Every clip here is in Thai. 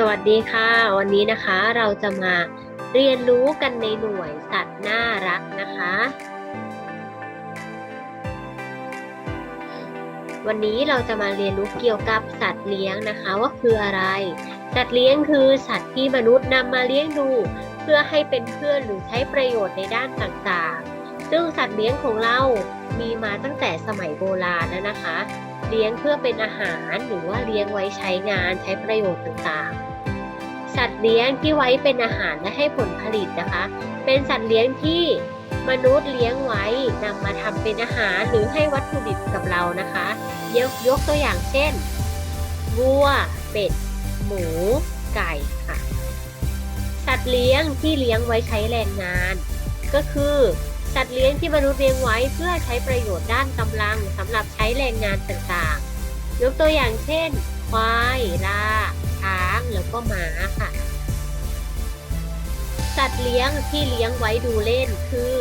สวัสดีค่ะ วันนี้นะคะเราจะมาเรียนรู้กันในหน่วยสัตว์น่ารักนะคะ วันนี้เราจะมาเรียนรู้เกี่ยวกับสัตว์เลี้ยงนะคะว่าคืออะไร สัตว์เลี้ยงคือสัตว์ที่มนุษย์นำมาเลี้ยงดู เพื่อให้เป็นเพื่อนหรือใช้ประโยชน์ในด้านต่างๆ ซึ่งสัตว์เลี้ยงของเรามีมาตั้งแต่สมัยโบราณแล้วนะคะเลี้ยงเพื่อเป็นอาหารหรือว่าเลี้ยงไว้ใช้งานใช้ประโยชน์ต่างๆ สัตว์เลี้ยงที่ไว้เป็นอาหารและให้ผลผลิตนะคะ เป็นสัตว์เลี้ยงที่มนุษย์เลี้ยงไว้นำมาทำเป็นอาหารหรือให้วัตถุดิบกับเรานะคะยกยกตัวอย่างเช่นวัว เป็ด หมู ไก่ค่ะ สัตว์เลี้ยงที่เลี้ยงไว้ใช้แรงงาน ก็คือสัตว์เลี้ยงที่มนุษย์เลี้ยงไว้เพื่อใช้ประโยชน์ด้านกำลังสำหรับใช้แรงงานต่างๆ ยกตัวอย่างเช่น ควายลา ช้างแล้วก็ม้าค่ะ สัตว์เลี้ยงที่เลี้ยงไว้ดูเล่นคือ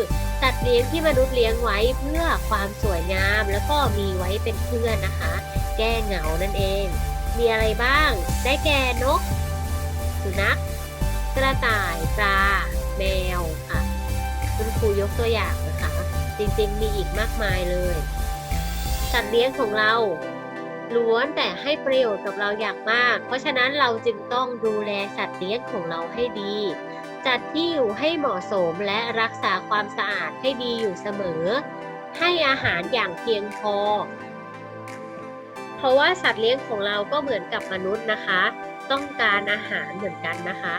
สัตว์เลี้ยงที่มนุษย์เลี้ยงไว้เพื่อความสวยงามแล้วก็มีไว้เป็นเพื่อนนะคะ แก้เหงานั่นเอง มีอะไรบ้าง ได้แก่นก สุนัข กระต่ายปลาแมวค่ะคุณครูยกตัวอย่างนะคะ จริงๆมีอีกมากมายเลย สัตว์เลี้ยงของเรา ล้วนแต่ให้ประโยชน์กับเราอย่างมาก เพราะฉะนั้นเราจึงต้องดูแลสัตว์เลี้ยงของเราให้ดี จัดที่อยู่ให้เหมาะสมและรักษาความสะอาดให้ดีอยู่เสมอ ให้อาหารอย่างเพียงพอ เพราะว่าสัตว์เลี้ยงของเราก็เหมือนกับมนุษย์นะคะ ต้องการอาหารเหมือนกันนะคะ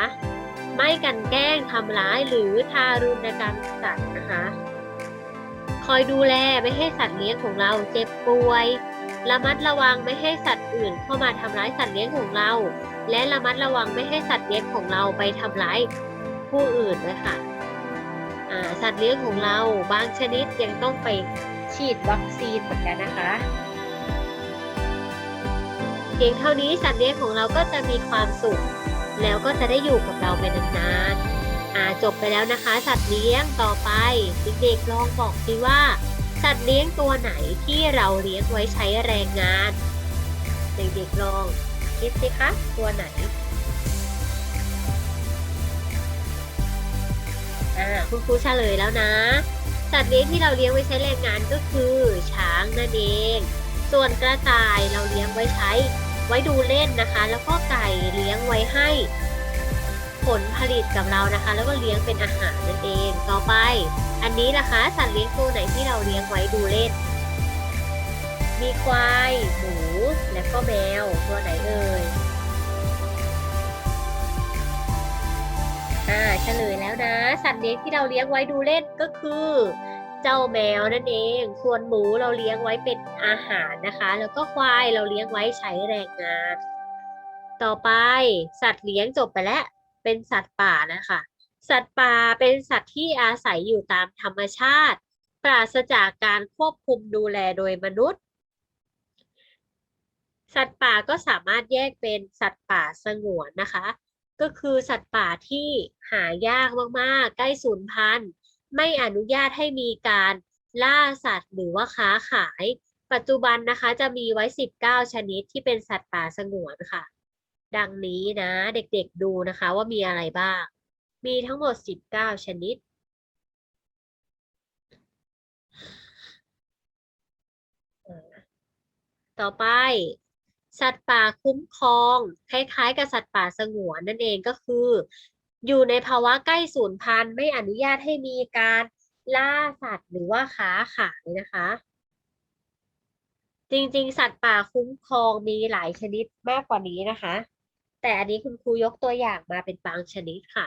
ไม่กันแกล้งทำร้ายหรือทารุณกรรมสัตว์นะคะ คอยดูแลไม่ให้สัตว์เลี้ยงของเราเจ็บป่วย ระมัดระวังไม่ให้สัตว์อื่นเข้ามาทำร้ายสัตว์เลี้ยงของเรา และระมัดระวังไม่ให้สัตว์เลี้ยงของเราไปทำร้ายผู้อื่นด้วยค่ะสัตว์เลี้ยงของเราบางชนิดยังต้องไปฉีดวัคซีนเหมือนกันนะคะเพียงเท่านี้สัตว์เลี้ยงของเราก็จะมีความสุข แล้วก็จะได้อยู่กับเราไปนานๆจบไปแล้วนะคะ สัตว์เลี้ยงต่อไปเด็กๆลองบอกสิว่า สัตว์เลี้ยงตัวไหนที่เราเลี้ยงไว้ใช้แรงงาน เด็กๆลองคิดสิคะตัวไหนอ่าคุณครูเฉลยแล้วนะ สัตว์เลี้ยงที่เราเลี้ยงไว้ใช้แรงงานก็คือช้างนั่นเอง ส่วนกระต่ายเราเลี้ยงไว้ใช้ไว้ดูเล่นนะคะ แล้วก็ไก่เลี้ยงไว้ให้ ผลผลิตกับเรานะคะ แล้วก็เลี้ยงเป็นอาหารนั่นเอง ต่อไป อันนี้นะคะสัตว์เลี้ยงตัวไหนที่เราเลี้ยงไว้ดูเล่น มีควาย หมู และก็แมว ตัวไหนเอ่ย อ่าเฉลยแล้วนะ สัตว์เลี้ยงที่เราเลี้ยงไว้ดูเล่นก็คือเจ้าแมวนั่นเอง ส่วนหมูเราเลี้ยงไว้เป็นอาหารนะคะ แล้วก็ควายเราเลี้ยงไว้ใช้แรงงาน ต่อไปสัตว์เลี้ยงจบไปแล้ว เป็นสัตว์ป่านะคะ สัตว์ป่าเป็นสัตว์ที่อาศัยอยู่ตามธรรมชาติ ปราศจากการควบคุมดูแลโดยมนุษย์ สัตว์ป่าก็สามารถแยกเป็นสัตว์ป่าสงวนนะคะ ก็คือสัตว์ป่าที่หายากมากๆ ใกล้สูญพันธุ์ ไม่อนุญาตให้มีการล่าสัตว์หรือว่าค้าขาย ปัจจุบันนะคะจะมีไว้ 19 ชนิดที่เป็นสัตว์ป่าสงวนค่ะ ดังนี้นะเด็กๆดูนะคะว่ามีอะไรบ้าง มีทั้งหมด 19 ชนิด ต่อไป สัตว์ป่าคุ้มครอง คล้ายๆ กับสัตว์ป่าสงวนนั่นเองก็คือ อยู่ในภาวะใกล้สูญพันธุ์ไม่อนุญาตให้มีการล่าสัตว์หรือว่าค้าขายนะคะ จริงๆ สัตว์ป่าคุ้มครองมีหลายชนิดมากกว่านี้นะคะ แต่อันนี้คุณครูยกตัวอย่างมาเป็นบางชนิดค่ะ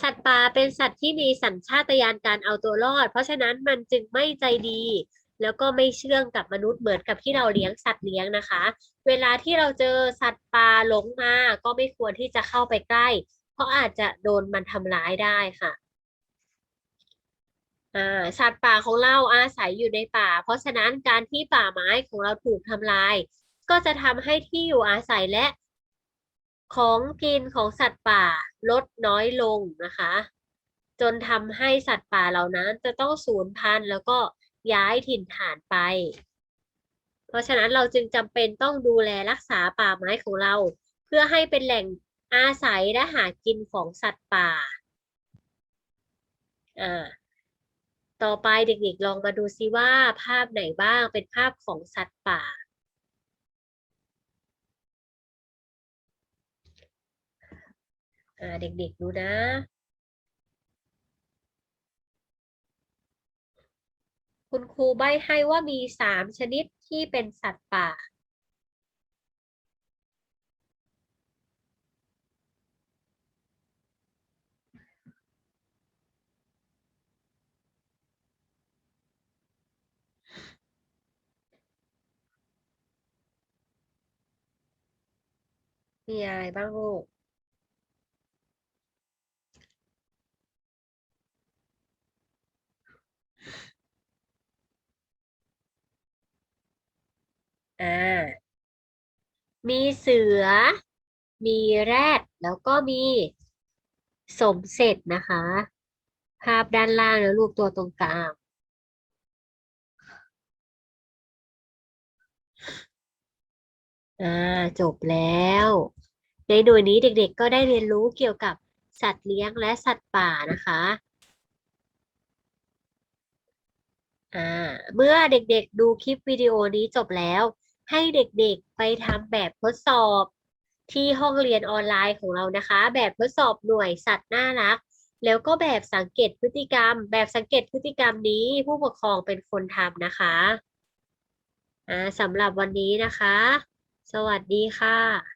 สัตว์ป่าเป็นสัตว์ที่มีสัญชาตญาณการเอาตัวรอด เพราะฉะนั้นมันจึงไม่ใจดี แล้วก็ไม่เชื่องกับมนุษย์เหมือนกับที่เราเลี้ยงสัตว์เลี้ยงนะคะ เวลาที่เราเจอสัตว์ป่าหลงมาก็ไม่ควรที่จะเข้าไปใกล้ เพราะอาจจะโดนมันทำร้ายได้ค่ะ อ่าสัตว์ป่าของเราอาศัยอยู่ในป่า เพราะฉะนั้นการที่ป่าไม้ของเราถูกทำลาย ก็จะทำให้ที่อยู่อาศัยและ ของกินของสัตว์ป่าลดน้อยลงนะคะ จนทำให้สัตว์ป่าเหล่านั้นจะต้องสูญพันธุ์แล้วก็ย้ายถิ่นฐานไป เพราะฉะนั้นเราจึงจำเป็นต้องดูแลรักษาป่าไม้ของเรา เพื่อให้เป็นแหล่งอาศัยและหากินของสัตว์ป่าอ่า ต่อไปเด็กๆลองมาดูซิว่าภาพไหนบ้างเป็นภาพของสัตว์ป่า เด็กๆดูนะ คุณครูใบให้ว่ามีสามชนิดที่เป็นสัตว์ป่า มีอะไรบ้างลูก อ่า มีเสือ มีแรด แล้วก็มีสมเสร็จนะคะ ภาพด้านล่างแล้วรูปตัวตรงกลาง อ่าจบแล้ว ในหน่วยนี้เด็กๆ ก็ได้เรียนรู้เกี่ยวกับสัตว์เลี้ยงและสัตว์ป่านะคะอ่าเมื่อเด็กๆ ดูคลิปวิดีโอนี้จบแล้ว ให้เด็กๆไปทำแบบทดสอบที่ห้องเรียนออนไลน์ของเรานะคะ แบบทดสอบหน่วยสัตว์น่ารัก แล้วก็แบบสังเกตพฤติกรรม แบบสังเกตพฤติกรรมนี้ผู้ปกครองเป็นคนทำนะคะอ่าสำหรับวันนี้นะคะ สวัสดีค่ะ